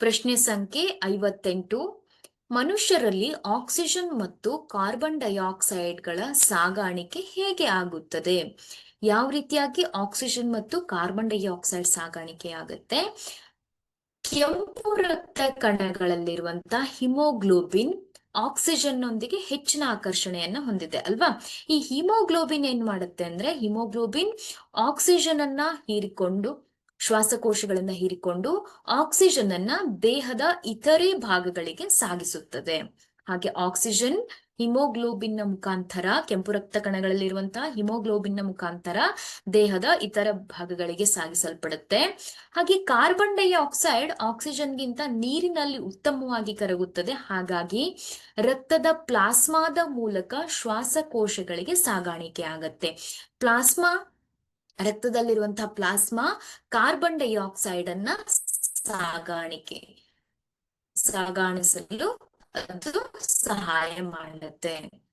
ಪ್ರಶ್ನೆ ಸಂಖ್ಯೆ ಐವತ್ತೆಂಟು. ಮನುಷ್ಯರಲ್ಲಿ ಆಕ್ಸಿಜನ್ ಮತ್ತು ಕಾರ್ಬನ್ ಡೈಆಕ್ಸೈಡ್ಗಳ ಸಾಗಾಣಿಕೆ ಹೇಗೆ ಆಗುತ್ತದೆ? ಯಾವ ರೀತಿಯಾಗಿ ಆಕ್ಸಿಜನ್ ಮತ್ತು ಕಾರ್ಬನ್ ಡೈಆಕ್ಸೈಡ್ ಸಾಗಾಣಿಕೆ ಆಗುತ್ತೆ? ಕೆಂಪು ರಕ್ತ ಕಣಗಳಲ್ಲಿರುವಂತಹ ಹಿಮೋಗ್ಲೋಬಿನ್ ಆಕ್ಸಿಜನ್ ನೊಂದಿಗೆ ಹೆಚ್ಚಿನ ಆಕರ್ಷಣೆಯನ್ನ ಹೊಂದಿದೆ ಅಲ್ವಾ? ಈ ಹಿಮೋಗ್ಲೋಬಿನ್ ಏನ್ ಮಾಡುತ್ತೆ ಅಂದ್ರೆ ಹಿಮೋಗ್ಲೋಬಿನ್ ಆಕ್ಸಿಜನ್ ಅನ್ನ ಹೀರಿಕೊಂಡು ಶ್ವಾಸಕೋಶಗಳಿಂದ ಹೀರಿಕೊಂಡು ಆಕ್ಸಿಜನ್ ಅನ್ನ ದೇಹದ ಇತರೆ ಭಾಗಗಳಿಗೆ ಸಾಗಿಸುತ್ತದೆ. ಹಾಗೆ ಆಕ್ಸಿಜನ್ ಹಿಮೋಗ್ಲೋಬಿನ್ನ ಮುಖಾಂತರ, ಕೆಂಪು ರಕ್ತ ಕಣಗಳಲ್ಲಿರುವಂತಹ ಹಿಮೋಗ್ಲೋಬಿನ್ನ ಮುಖಾಂತರ ದೇಹದ ಇತರ ಭಾಗಗಳಿಗೆ ಸಾಗಿಸಲ್ಪಡುತ್ತೆ. ಹಾಗೆ ಕಾರ್ಬನ್ ಡೈಆಕ್ಸೈಡ್ ಆಕ್ಸಿಜನ್ಗಿಂತ ನೀರಿನಲ್ಲಿ ಉತ್ತಮವಾಗಿ ಕರಗುತ್ತದೆ. ಹಾಗಾಗಿ ರಕ್ತದ ಪ್ಲಾಸ್ಮಾದ ಮೂಲಕ ಶ್ವಾಸಕೋಶಗಳಿಗೆ ಸಾಗಾಣಿಕೆ ಆಗತ್ತೆ. ಪ್ಲಾಸ್ಮಾ ರಕ್ತದಲ್ಲಿರುವಂತಹ ಪ್ಲಾಸ್ಮಾ ಕಾರ್ಬನ್ ಡೈಆಕ್ಸೈಡ್ ಅನ್ನ ಸಾಗಾಣಿಕೆ ಸಾಗಾಣಿಸಲು ಅದು ಸಹಾಯ ಮಾಡುತ್ತೆ.